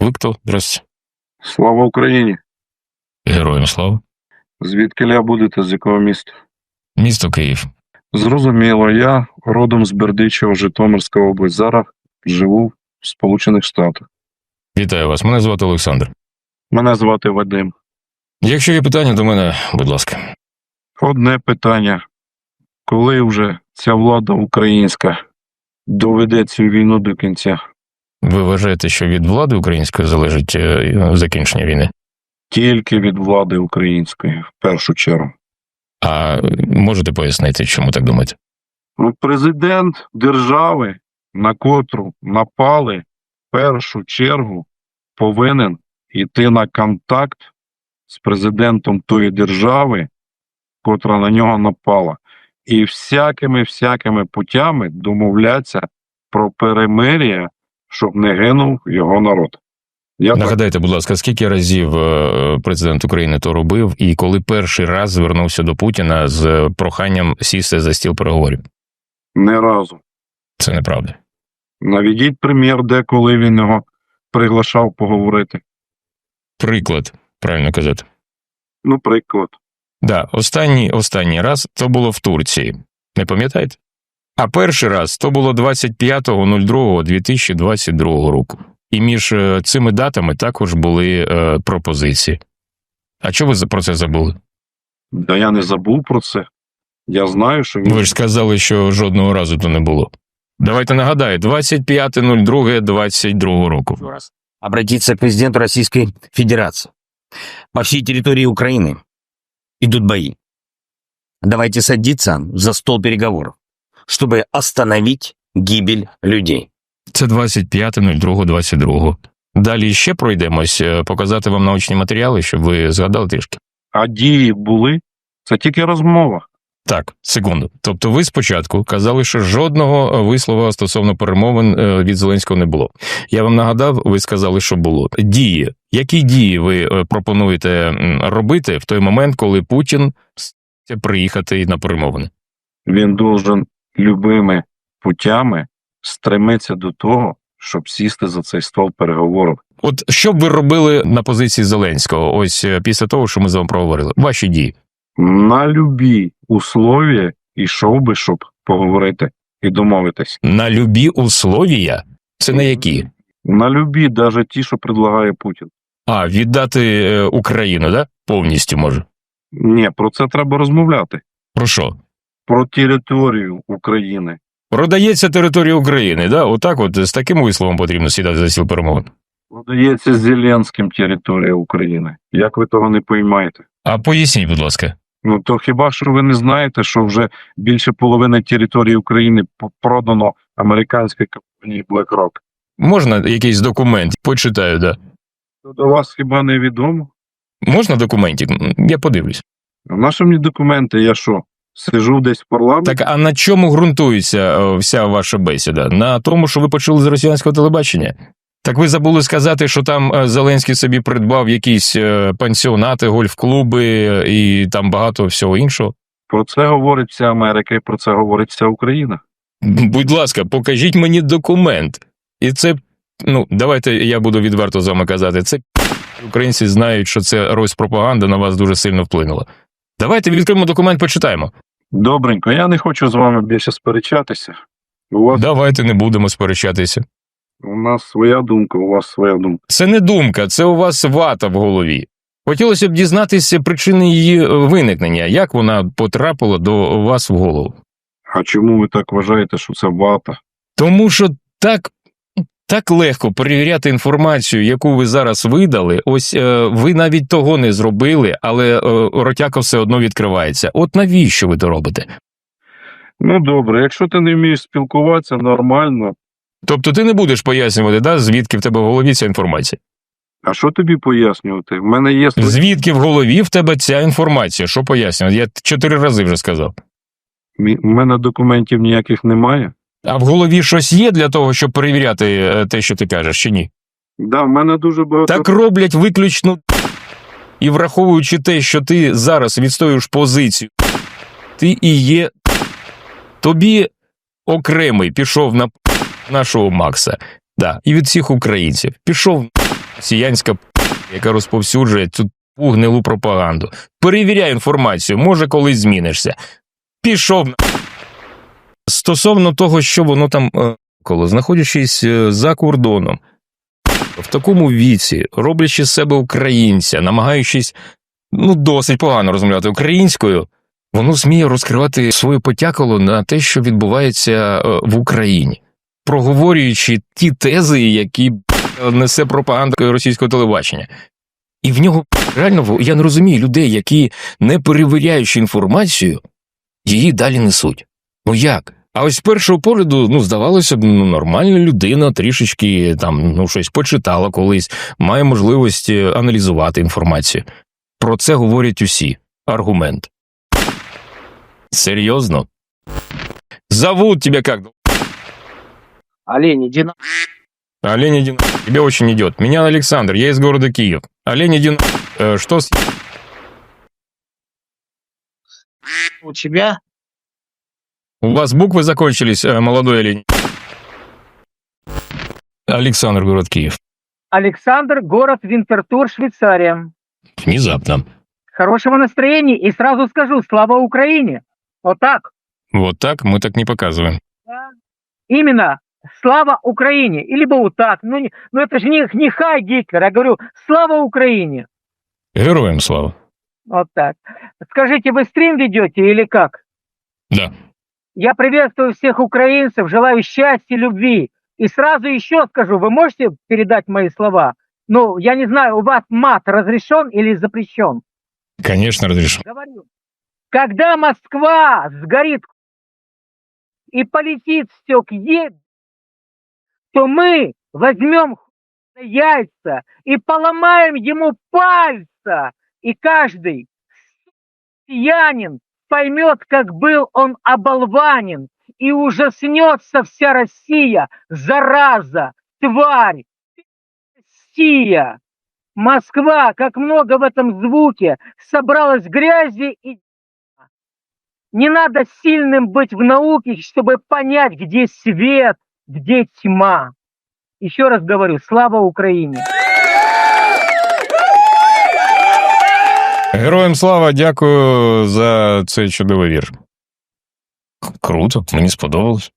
Ви хто? Здрасте. Слава Україні! Героям слава. Звідки ля будете, з якого міста? Місто Київ. Зрозуміло, я родом з Бердичева, Житомирська область. Зараз живу в Сполучених Штатах. Вітаю вас. Мене звати Олександр. Мене звати Вадим. Якщо є питання до мене, будь ласка. Одне питання. Коли вже ця влада українська доведе цю війну до кінця? Ви вважаєте, що від влади української залежить е, закінчення війни? Тільки від влади української, в першу чергу. А можете пояснити, чому так думаєте? Ну, президент держави, на котру напали, в першу чергу повинен йти на контакт з президентом тої держави, котра на нього напала, і всякими всякими путями домовлятися про перемир'я, щоб не гинув його народ. Я так Нагадайте, будь ласка, скільки разів е, президент України то робив, і коли перший раз звернувся до Путіна з проханням сісти за стіл переговорів? не разу. Це неправда. Наведіть примір, де коли він його приглашав поговорити. Приклад, правильно казати. Ну, приклад. Да, останній останній раз то було в Турції. Не пам'ятаєте? А перший раз то було 25.02.2022 року. І між е, цими датами також були е, пропозиції. А чого ви про це забули? Да я не забув про це. Я знаю, що він Ви ж сказали, що жодного разу то не було. Давайте нагадаю, 25.02.22 року. обратиться к президенту Российской Федерации. По всей территории Украины идут бои. Давайте садиться за стол переговоров, чтобы остановить гибель людей. Це 25.02.22. Далі ще пройдемось, е, показати вам научні матеріали, щоб ви згадали трішки. а дії були. Це тільки розмова. Так, секунду. Тобто, ви спочатку казали, що жодного е, вислова стосовно перемовин е, від Зеленського не було. Я вам нагадав, ви сказали, що було. Дії. Які дії ви пропонуєте робити в той момент, коли Путін приїхати на перемовини? Він должен любими путями стремитися до того, щоб сісти за цей стол переговорів. От що б ви робили на позиції Зеленського, ось е, після того, що ми з вами проговорили? Ваші дії. На любі условия йшов би, щоб поговорити і домовитись. На любі условія? Це на які? На любі, навіть ті, що предлагає Путін. А, віддати е, Україну, да? Повністю може. Ні, про це треба розмовляти. Про що? Про територію України. Продається територія України, да? Отак, от з таким висловом потрібно сідати за стіл перемовин. Подається Зеленським територія України. Як ви того не поймаєте? А поясніть, будь ласка. Ну то хіба що ви не знаєте, що вже більше половини території України продано американській компанії BlackRock? Можна якийсь документ? Почитаю, да. То до вас хіба не відомо? Можна документик? Я подивлюсь. А на що мені документи? Я що? Сижу десь в парламенті? Так, а на чому ґрунтується е, вся ваша бесіда? На тому, що ви почули з росіянського телебачення? Так ви забули сказати, що там е, Зеленський собі придбав якісь е, пансіонати, гольф-клуби і там багато всього іншого. Про це говорить вся Америка і про це говорить вся Україна. Будь ласка, покажіть мені документ. І це, ну, давайте я буду відверто з вами казати. Це українці знають, що це Роспропаганда на вас дуже сильно вплинула. Давайте відкриємо документ, почитаємо. Добренько, я не хочу з вами більше сперечатися. У вас Давайте не будемо сперечатися. у нас своя думка, у вас своя думка. Це не думка, це у вас вата в голові. Хотілося б дізнатися причини її е, виникнення, як вона потрапила до вас в голову. А чому ви так вважаєте, що це вата? Тому що так, так легко перевіряти інформацію, яку ви зараз видали. Ось е, ви навіть того не зробили, але е, ротяка все одно відкривається. От навіщо ви то робите? Ну добре, якщо ти не вмієш спілкуватися, нормально. Тобто ти не будеш пояснювати, да, звідки в тебе в голові ця інформація? А що тобі пояснювати? В мене є свої- Звідки в голові в тебе ця інформація? Що пояснювати? Я чотири рази вже сказав. Мі- в мене документів ніяких немає. А в голові щось є для того, щоб перевіряти е, те, що ти кажеш, чи ні? Да, в мене дуже багато. Так роблять виключно і враховуючи те, що ти зараз відстоюєш позицію, ти і є тобі окремий пішов на нашого Макса. Да, і від всіх українців. Пішов росіянська п***, яка розповсюджує цю гнилу пропаганду. Перевіряй інформацію, може, колись змінишся. Пішов на. Стосовно того, що воно там е, коло, знаходячись е, за кордоном, в такому віці, роблячи з себе українця, намагаючись ну, досить погано розмовляти українською, воно зміє розкривати своє потякало на те, що відбувається е, в Україні, проговорюючи ті тези, які несе пропаганда російського телебачення. І в нього реально я не розумію людей, які, не перевіряючи інформацію, її далі несуть. Ну як? А ось з першого погляду, ну, здавалося б, ну, нормальна людина трішечки там ну, щось почитала колись, має можливість е, аналізувати інформацію. Про це говорять усі. Аргумент. Серйозно? Зовут тебя как? Олень, иди на... Олень, иди на- Тебе очень идет. Меня Александр, я из города Киев. Олень, иди на- Э, Что с... у тебя. У вас буквы закончились, э, молодой олень? Александр, город Киев. Александр, город Винтертур, Швейцария. Внезапно. Хорошего настроения и сразу скажу, слава Украине. Вот так. Вот так мы так не показываем. Да. Именно слава Украине. И либо вот так. Ну, не- ну это же не, не хай Гитлер. Я говорю, слава Украине. Героям слава. Вот так. Скажите, вы стрим ведете или как? Да. Я приветствую всех украинцев, желаю счастья, любви. И сразу еще скажу, вы можете передать мои слова? Ну, я не знаю, у вас мат разрешен или запрещен? Конечно, разрешу. Говорю, когда Москва сгорит и полетит все к еб, то мы возьмем яйца и поломаем ему пальца, и каждый россиянин поймет, как был он оболванен, и ужаснется вся Россия, зараза, тварь, Россия. Москва, как много в этом звуке, собралась грязи и не надо сильным быть в науке, чтобы понять, где свет, где тьма. Еще раз говорю, слава Украине! Героям слава, дякую за цей чудовий вір. Круто, мені сподобалось.